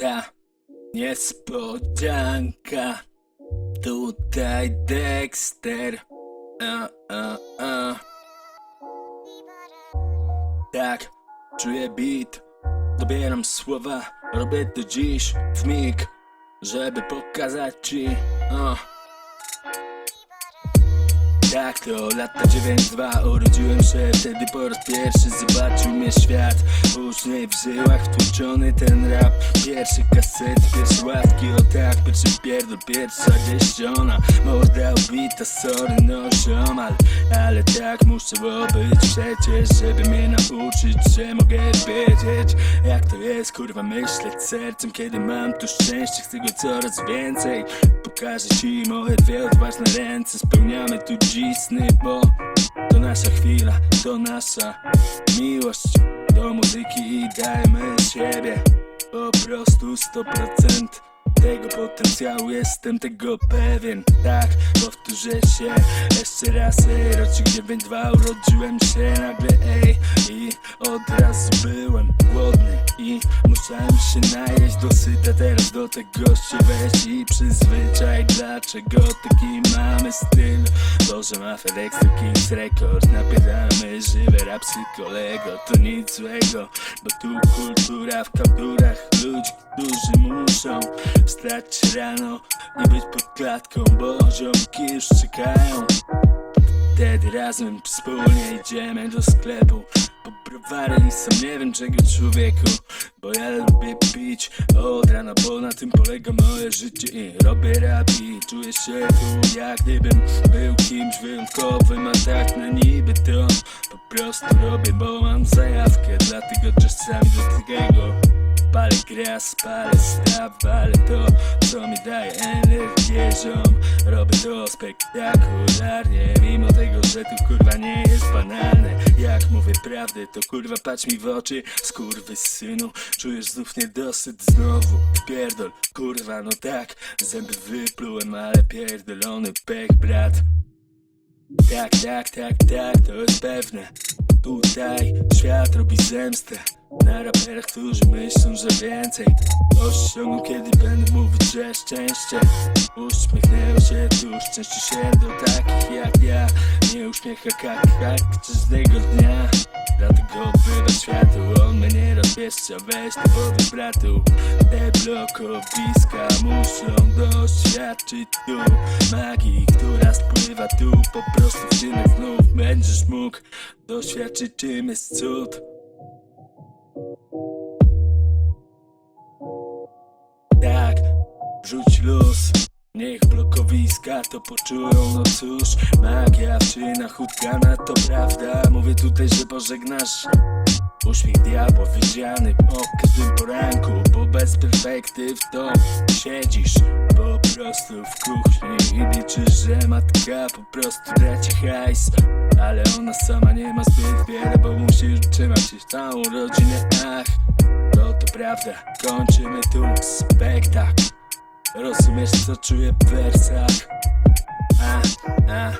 ta niespodzianka. Tutaj Dexter. A, a, a. Tak, czuję beat. Dobieram słowa, robię to dziś w mig, żeby pokazać ci. O. Tak, to lata 9-2 Urodziłem się wtedy po raz pierwszy Zobaczył mnie świat Później w żyłach tłuczony ten rap. Pierwszy kaset, pierwsze łatki O tak, pierwszy pierdol, pierwsza dzieściona Morda ubita, sorry, no ziomal Ale tak muszę być przecież Żeby mnie nauczyć, że mogę wiedzieć Jak to jest, kurwa, myśleć sercem. Kiedy mam tu szczęście, chcę go coraz więcej. Pokażę ci moje dwie odważne ręce. Spełniamy tu dziś bo to nasza chwila, to nasza miłość do muzyki i dajmy siebie. Po prostu 100% tego potencjału jestem tego pewien. Tak, powtórzę się jeszcze raz Ej, rocznik 9-2 urodziłem się nagle Ej, i od razu byłem głodny I musiałem się najeść. Dosyta Teraz do tego się weź i przyzwyczaj Dlaczego taki mamy styl Boże ma FedEx to Kings Record. Napieramy żywe rapsy kolego To nic złego, bo tu kultura w kapturach Ludzi, którzy muszą wstać rano I być pod klatką, bo ziomki już czekają. Wtedy razem wspólnie idziemy do sklepu Browary i sam nie wiem czego człowieku Bo ja lubię pić. Od rana, bo na tym polega moje życie I robię rap i czuję się tu jak gdybym był kimś wyjątkowym A tak na niby to po prostu robię, bo mam zajawkę. Dlatego czasami do tego Palę gras, palę staw, ale to co mi daje energię. Ziom Robię to spektakularnie. Mimo tego, że tu kurwa nie jest banalne Mówię prawdę, to kurwa patrz mi w oczy. Skurwy synu, czujesz znów niedosyt. Znowu Pierdol, kurwa no tak Zęby wyplułem, ale pierdolony pech brat. Tak, tak, tak, tak, to jest pewne. Tutaj świat robi zemstę. Na raperach, którzy myślą, że więcej Osiągną, kiedy będę mówić, że szczęście. Uśmiechnęło się tu, szczęście się do takich uśmiecha kak każdego dnia? Dlatego bywa światło, on mnie nie rozpieszcza Weź to powiedz bratu. Te blokowiska muszą doświadczyć tu Magii, która spływa tu Po prostu w czynach znów. Będziesz mógł Doświadczyć czym jest cud. Tak, rzuć luz. Niech blokowiska to poczują, no cóż Magia w czynach utkana, to prawda. Mówię tutaj, że pożegnasz. Uśmiech diabła widziany o każdym poranku Bo bez perspektyw to siedzisz po prostu w kuchni I liczysz, że matka po prostu da ci hajs Ale ona sama nie ma zbyt wiele, bo musi utrzymać się całą rodzinę. Ach, to to prawda, kończymy tu spektakl Rozumiesz co czuję w wersach? A, a